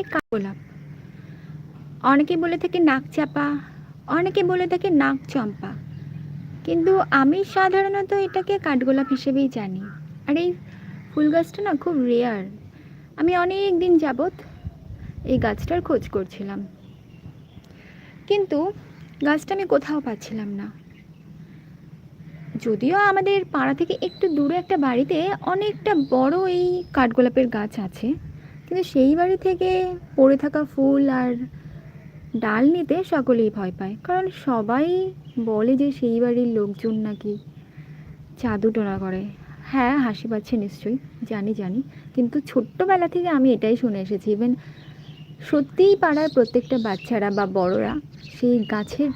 হয় কাঠগোলাপ অনেকে বলে থাকে নাক চাপা, অনেকে বলে থাকে নাক চম্পা। কিন্তু আমি সাধারণত এটাকে কাঠগোলাপ হিসেবেই জানি। আর এই ফুল গাছটা না খুব রেয়ার আমি অনেক দিন যাবৎ এই গাছটার খোঁজ করছিলাম। কিন্তু গাছটা আমি কোথাও পাচ্ছিলাম না। যদিও আমাদের পাড়া থেকে একটু দূরে একটা বাড়িতে অনেকটা বড় এই কাঠগোলাপের গাছ আছে। কিন্তু সেই বাড়ি থেকে পড়ে থাকা ফুল আর ডাল নিতে সকলেই ভয় পায়। কারণ সবাই বলে যে সেই বাড়ির লোকজন নাকি জাদু টোনা করে। হ্যাঁ হাসি পাচ্ছে নিশ্চয়ই, জানি জানি। কিন্তু ছোট্টবেলা থেকে আমি এটাই শুনে এসেছি। ইভেন সত্যিই পাড়ার প্রত্যেকটা বাচ্চারা বা বড়রা সেই গাছের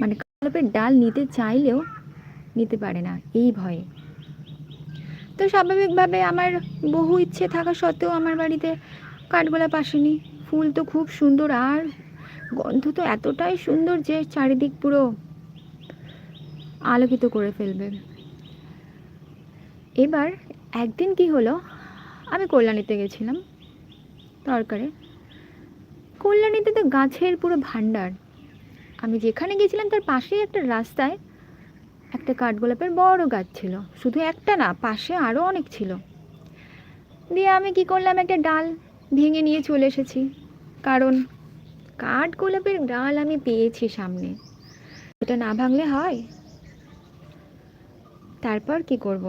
মানে কাঠগোলাপের ডাল নিতে চাইলেও নিতে পারে না। এই ভয়ে। তো স্বাভাবিকভাবে আমার বহু ইচ্ছে থাকা সত্ত্বেও আমার বাড়িতে কাঠগোলাপ আসেনি। ফুল তো খুব সুন্দর আর গন্ধ তো এতটাই সুন্দর যে চারিদিক পুরো আলোকিত করে ফেলবে। এবার একদিন কি হলো? আমি কল্যাণীতে গেছিলাম তরকারে। কল্যাণীতে তো গাছের পুরো ভাণ্ডার। আমি যেখানে গেছিলাম তার পাশেই একটা রাস্তায় একটা কাঠগোলাপের বড় গাছ ছিল। শুধু একটা না, পাশে আরও অনেক ছিল। দিয়ে আমি কি করলাম, একটা ডাল ভেঙে নিয়ে চলে এসেছি। কারণ কাঠগোলাপের ডাল আমি পেয়েছি সামনে। এটা না ভাঙলে হয়? তারপর কি করব।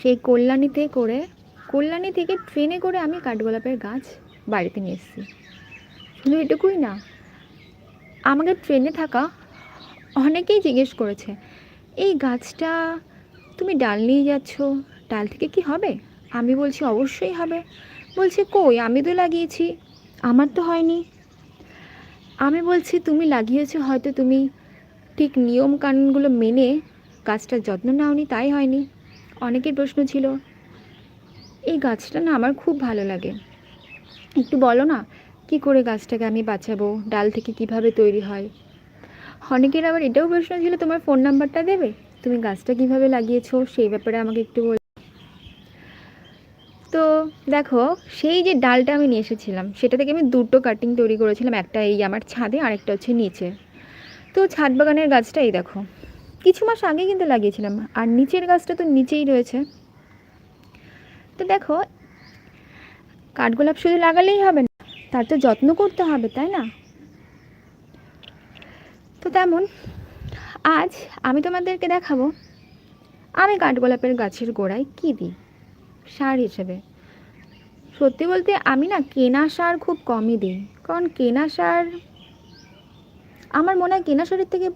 সেই কল্যাণীতে করে, কল্যাণী থেকে ট্রেনে করে আমি কাঠগোলাপের গাছ বাড়িতে নিয়ে এসেছি। শুধু এটুকুই না, আমাকে ট্রেনে থাকা অনেকেই জিজ্ঞেস করেছে এই গাছটা তুমি ডাল নিয়ে যাচ্ছ, ডাল থেকে কি হবে? আমি বলছি, অবশ্যই হবে। বলছে, কই? আমি তো লাগিয়েছি। আমার তো হয়নি। আমি বলছি, তুমি লাগিয়েছো, হয়তো তুমি ঠিক নিয়ম কানুনগুলো মেনে গাছটার যত্ন নাওনি, তাই হয়নি। অনেকের প্রশ্ন ছিল, এই গাছটা না আমার খুব ভালো লাগে। একটু বলো না, কি করে গাছটাকে আমি বাঁচাবো? ডাল থেকে কীভাবে তৈরি হয়? অনেকের আবার এটাও প্রশ্ন ছিল, তোমার ফোন নাম্বারটা দেবে? তুমি গাছটা কীভাবে লাগিয়েছো? সেই ব্যাপারে আমাকে একটু বল তো দেখো, সেই যে ডালটা আমি নিয়ে এসেছিলাম, সেটা থেকে আমি দুটো কাটিং তৈরি করেছিলাম, একটা এই আমার ছাদে, আরেকটা হচ্ছে নিচে। তো ছাদ বাগানের গাছটা এই দেখো, কিছু মাস আগে কিন্তু লাগিয়েছিলাম, আর নিচের গাছটা তো নিচেই রয়েছে। তো দেখো, কাঠগোলাপ শুধু লাগালেই হবে না, তার তো যত্ন করতে হবে, তাই না? তেমন। আজ আমি তোমাদেরকে দেখাবো, আমি কাঠগোলাপের গাছের গোড়ায় কী দিই? সার হিসেবে। সত্যি বলতে আমি না কেনা সার খুব কমই দিই, কারণ কেনা সার, আমার মনে হয় কেনা সারের থেকে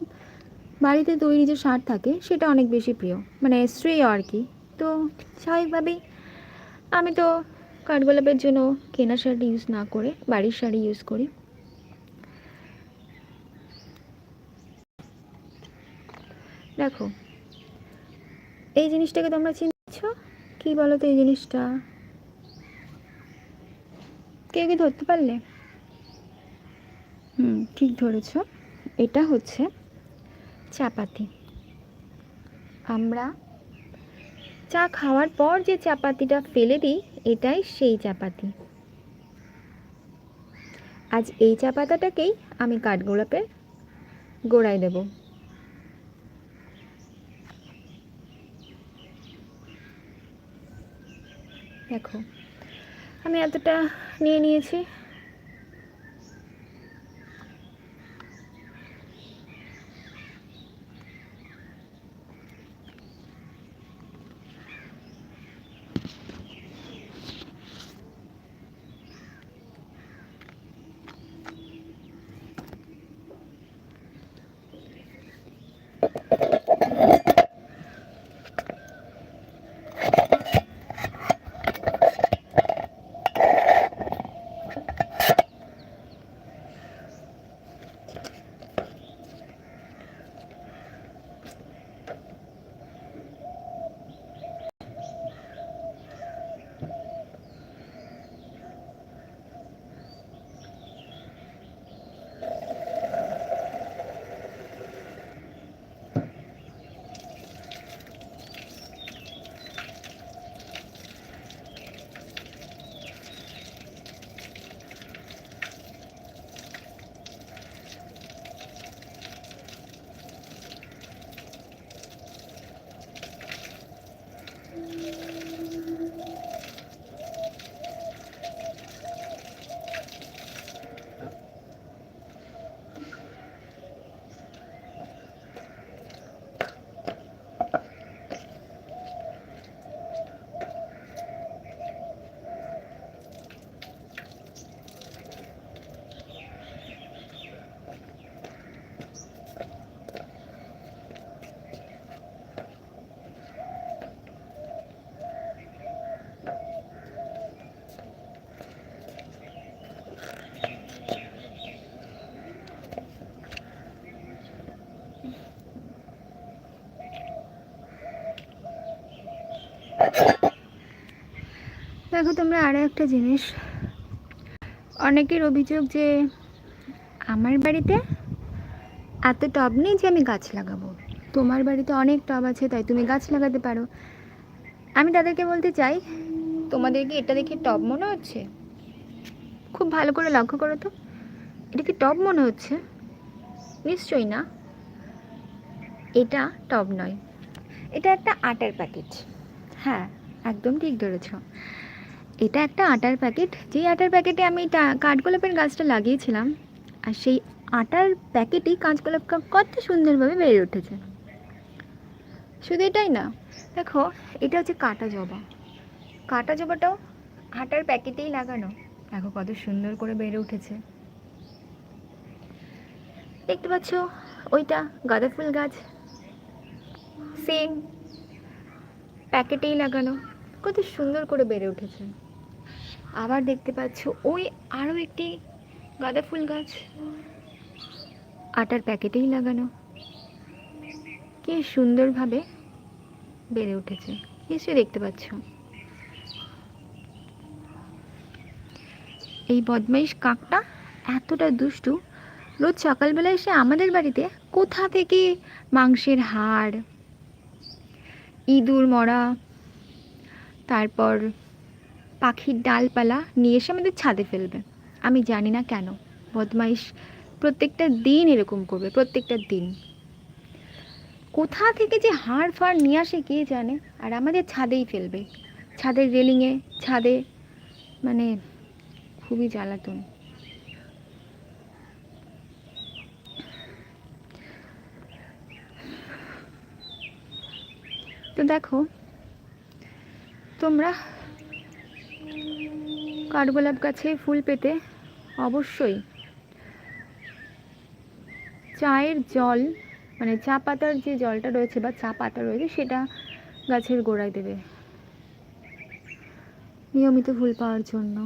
বাড়িতে তৈরি যে সার থাকে, সেটা অনেক বেশি প্রিয় মানে শ্রেয় আর কি। তো স্বাভাবিকভাবেই আমি তো কাঠগোলাপের জন্য কেনা সার ইউজ না করে, বাড়ির সারই ইউজ করি। দেখো। এই জিনিসটাকে তোমরা চিনছ? কি বলো তো এই জিনিসটা? কেউ কি ধরতে পারলে? হুম, ঠিক ধরেছ। এটা হচ্ছে চাপাতি। আমরা চা খাওয়ার পর যে চাপাতিটা ফেলে দিই, এটাই সেই চাপাতি। আজ এই চা পাতাটাকেই আমি কাঠগোলাপের গোড়ায় দেবো। দেখো। আমি এতটা নিয়ে নিয়েছি। তোমরা আরও একটা জিনিস। অনেকের অভিযোগ যে আমার বাড়িতে এত টব নেই যে আমি গাছ লাগাবো। তোমার বাড়িতে অনেক টব আছে, তাই তুমি গাছ লাগাতে পারো। আমি তাদেরকে বলতে চাই, তোমাদের কি এটা দেখে টব মনে হচ্ছে? খুব ভালো করে লক্ষ্য করো তো, এটা কি টব মনে হচ্ছে? নিশ্চয়ই না। এটা টব নয়, এটা একটা আটার প্যাকেট হ্যাঁ একদম ঠিক ধরেছ। এটা একটা আটার প্যাকেট। যেই আটার প্যাকেটে আমি কাঠগোলাপের গাছটা লাগিয়েছিলাম, আর সেই আটার প্যাকেটেই কাঁচগোলাপ কত সুন্দরভাবে বেড়ে উঠেছে। শুধু এটাই না, দেখো, এটা হচ্ছে কাটা জবা। কাটা জবাটাও আটার প্যাকেটেই লাগানো। দেখো কত সুন্দর করে বেড়ে উঠেছে। দেখতে পাচ্ছ, ওইটা গাঁদা ফুল গাছ। সেম প্যাকেটেই লাগানো। কত সুন্দর করে বেড়ে উঠেছে। আবার দেখতে পাচ্ছ ওই আরও একটি গাঁদা ফুল গাছ। আটার প্যাকেটেই লাগানো। কি সুন্দরভাবে বেড়ে উঠেছে। নিশ্চয়ই দেখতে পাচ্ছ। এই বদমাইশ কাকটা এতটা দুষ্টু, রোজ সকালবেলা এসে আমাদের বাড়িতে কোথা থেকে মাংসের হাড়, ইঁদুর মরা, তারপর পাখির ডালপালা নিয়ে এসে আমাদের ছাদে ফেলবে। আমি জানি না কেন। বদমাইশ প্রত্যেকটা দিন এরকম করবে, প্রত্যেকটা দিন। কোথা থেকে যে হাড় ফাড় নিয়ে আসে কে জানে? আর আমাদের ছাদেই ফেলবে। ছাদের রেলিংয়ে, ছাদে মানে খুবই জ্বালাতন। তো দেখো, তোমরা কাঠগোলাপ গাছে ফুল পেতে অবশ্যই চায়ের জল মানে চা পাতার যে জলটা রয়েছে বা চা পাতা রয়েছে, সেটা গাছের গোড়ায় দেবে। নিয়মিত ফুল পাওয়ার জন্য।